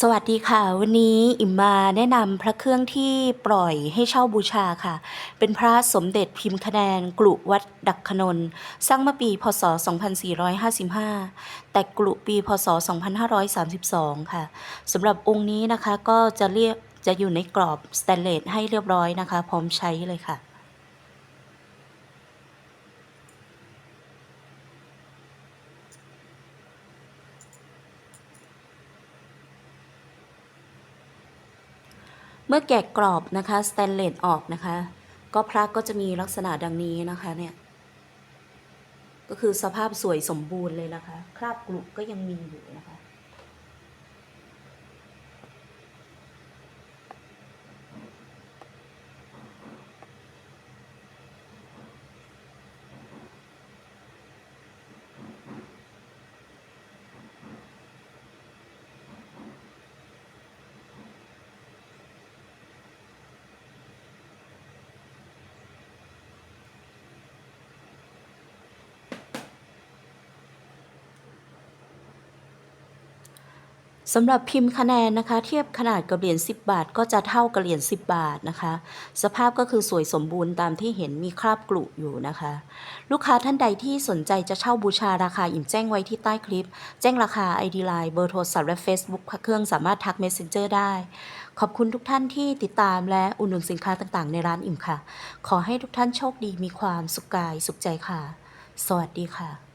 สวัสดีค่ะ วันนี้อิมมาแนะนำพระเครื่องที่ปล่อยให้เช่าบูชาค่ะ เป็นพระสมเด็จพิมพ์คะแนนกลุวัดดักขนน สร้างเมื่อปี พศ 2455 แต่กลุปีพศ 2532 ค่ะสำหรับองค์นี้นะคะก็จะเรียกจะอยู่ในกรอบสแตนเลสให้เรียบร้อยนะคะ พร้อมใช้เลยค่ะ เมื่อแกะกรอบนะคะสแตนเลสออกนะคะ ก็พระก็จะมีลักษณะดังนี้นะคะเนี่ย ก็คือสภาพสวยสมบูรณ์เลยนะคะ คราบกลุก็ยังมีอยู่นะคะ สำหรับพิมพ์คะแนนนะคะ เทียบขนาดกับเหรียญ10 บาท ก็จะเท่ากับเหรียญ10 บาทนะคะ สภาพก็คือสวยสมบูรณ์ตามที่เห็นมีคราบกลุอยู่นะคะ ลูกค้าท่านใดที่สนใจจะเช่าบูชาราคาอิ่มแจ้งไว้ที่ใต้คลิป แจ้งราคา ID Line เบอร์โทรศัพท์และ Facebook เครื่องสามารถทัก Messenger ได้ ขอบคุณทุกท่านที่ติดตามและอุดหนุนสินค้าต่างๆ ในร้านอิ่มค่ะ ขอให้ทุกท่านโชคดีมีความสุขกายสุขใจค่ะ สวัสดีค่ะ